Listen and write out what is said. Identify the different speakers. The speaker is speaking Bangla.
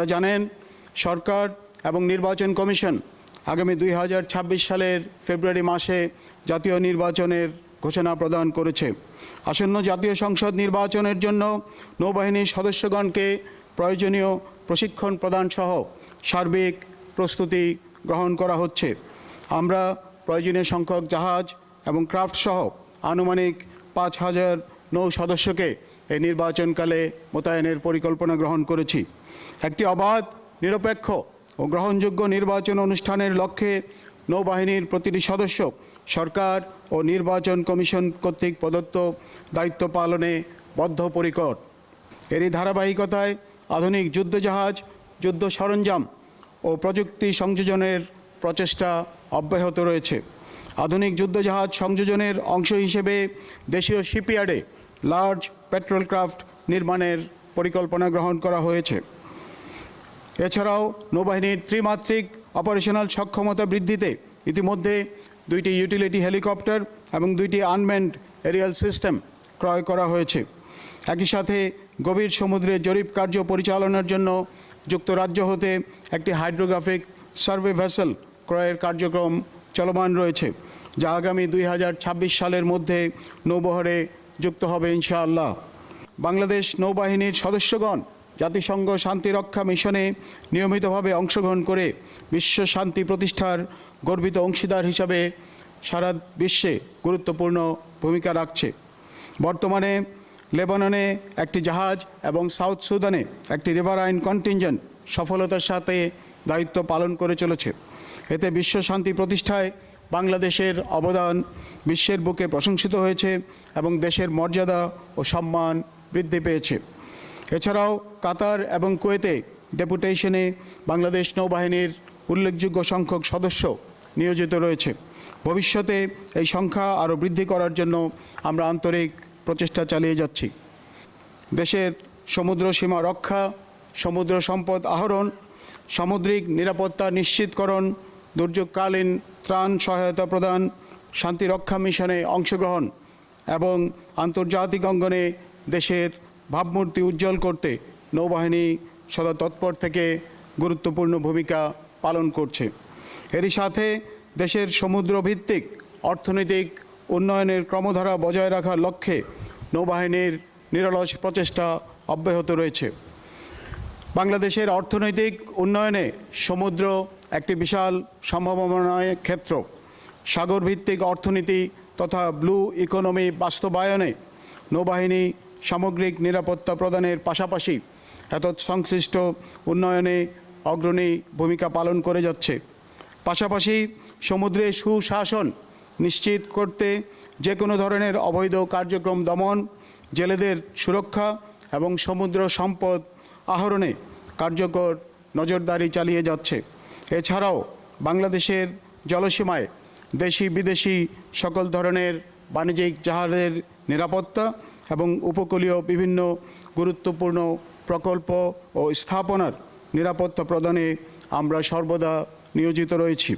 Speaker 1: আপনারা জানেন, সরকার এবং নির্বাচন কমিশন আগামী দুই হাজার ছাব্বিশ সালের ফেব্রুয়ারি মাসে জাতীয় নির্বাচনের ঘোষণা প্রদান করেছে। আসন্ন জাতীয় সংসদ নির্বাচনের জন্য নৌবাহিনীর সদস্যগণকে প্রয়োজনীয় প্রশিক্ষণ প্রদান সহ সার্বিক প্রস্তুতি গ্রহণ করা হচ্ছে। আমরা প্রয়োজনীয় সংখ্যক জাহাজ এবং ক্রাফট সহ আনুমানিক পাঁচ হাজার নৌ সদস্যকে এই নির্বাচনকালে মোতায়েনের পরিকল্পনা গ্রহণ করেছি। একটি অবাধ, নিরপেক্ষ ও গ্রহণযোগ্য নির্বাচন অনুষ্ঠানের লক্ষ্যে নৌবাহিনীর প্রতিটি সদস্য, সরকার ও নির্বাচন কমিশন কর্তৃক প্রদত্ত দায়িত্ব পালনে বদ্ধপরিকর। এরই ধারাবাহিকতায় আধুনিক যুদ্ধজাহাজ, যুদ্ধ সরঞ্জাম ও প্রযুক্তি সংযোজনের প্রচেষ্টা অব্যাহত রয়েছে। আধুনিক যুদ্ধজাহাজ সংযোজনের অংশ হিসেবে দেশীয় শিপইয়ার্ডে লার্জ পেট্রোল ক্রাফট নির্মাণের পরিকল্পনা গ্রহণ করা হয়েছে। এছাড়াও নৌবাহিনীর ত্রিমাত্রিক অপারেশনাল সক্ষমতা বৃদ্ধিতে ইতিমধ্যে দুইটি ইউটিলিটি হেলিকপ্টার এবং দুইটি আনম্যান্ড এরিয়াল সিস্টেম ক্রয় করা হয়েছে। একই সাথে গভীর সমুদ্রে জরিপ কার্য পরিচালনার জন্য যুক্তরাজ্য হতে একটি হাইড্রোগ্রাফিক সার্ভে ভেসেল ক্রয়ের কার্যক্রম চলমান রয়েছে, যা আগামী দুই হাজার ছাব্বিশ সালের মধ্যে নৌবহরে যুক্ত হবে ইনশাআল্লাহ। বাংলাদেশ নৌবাহিনীর সদস্যগণ জাতিসংঘ শান্তিরক্ষা মিশনে নিয়মিতভাবে অংশগ্রহণ করে বিশ্ব শান্তি প্রতিষ্ঠার গর্বিত অংশীদার হিসাবে সারা বিশ্বে গুরুত্বপূর্ণ ভূমিকা রাখছে। বর্তমানে লেবাননে একটি জাহাজ এবং সাউথ সুদানে একটি রিভারাইন কন্টিনজেন্ট সফলতার সাথে দায়িত্ব পালন করে চলেছে। এতে বিশ্ব শান্তি প্রতিষ্ঠায় বাংলাদেশের অবদান বিশ্বের বুকে প্রশংসিত হয়েছে এবং দেশের মর্যাদা ও সম্মান বৃদ্ধি পেয়েছে। এছাড়াও কাতার এবং কুয়েতে ডেপুটেশনে বাংলাদেশ নৌবাহিনীর উল্লেখযোগ্য সংখ্যক সদস্য নিয়োজিত রয়েছে। ভবিষ্যতে এই সংখ্যা আরও বৃদ্ধি করার জন্য আমরা আন্তরিক প্রচেষ্টা চালিয়ে যাচ্ছি। দেশের সমুদ্র সীমা রক্ষা, সমুদ্র সম্পদ আহরণ, সামুদ্রিক নিরাপত্তা নিশ্চিতকরণ, দুর্যোগকালীন ত্রাণ সহায়তা প্রদান শান্তিরক্ষা মিশনে অংশগ্রহণ এবং আন্তর্জাতিক অঙ্গনে দেশের ভাবমূর্তি উজ্জ্বল করতে নৌবাহিনী সদা তৎপর থেকে গুরুত্বপূর্ণ ভূমিকা পালন করছে। এরই সাথে দেশের সমুদ্রভিত্তিক অর্থনৈতিক উন্নয়নের ক্রমধারা বজায় রাখার লক্ষ্যে নৌবাহিনীর নিরলস প্রচেষ্টা অব্যাহত রয়েছে। বাংলাদেশের অর্থনৈতিক উন্নয়নে সমুদ্র একটি বিশাল সম্ভাবনায় ক্ষেত্র। সাগরভিত্তিক অর্থনীতি তথা ব্লু ইকোনমি বাস্তবায়নে নৌবাহিনী সামগ্রিক নিরাপত্তা প্রদানের পাশাপাশি এত সংশ্লিষ্ট উন্নয়নে অগ্রণী ভূমিকা পালন করে যাচ্ছে। পাশাপাশি সমুদ্রে সুশাসন নিশ্চিত করতে যে কোনো ধরনের অবৈধ কার্যক্রম দমন, জেলেদের সুরক্ষা এবং সমুদ্র সম্পদ আহরণে কার্যকর নজরদারি চালিয়ে যাচ্ছে। এছাড়াও বাংলাদেশের জলসীমায় দেশি বিদেশি সকল ধরনের বাণিজ্যিক জাহাজের নিরাপত্তা এবং উপকূলীয় বিভিন্ন গুরুত্বপূর্ণ প্রকল্প ও স্থাপনার নিরাপত্তা প্রদানে আমরা সর্বদা নিয়োজিত রয়েছি।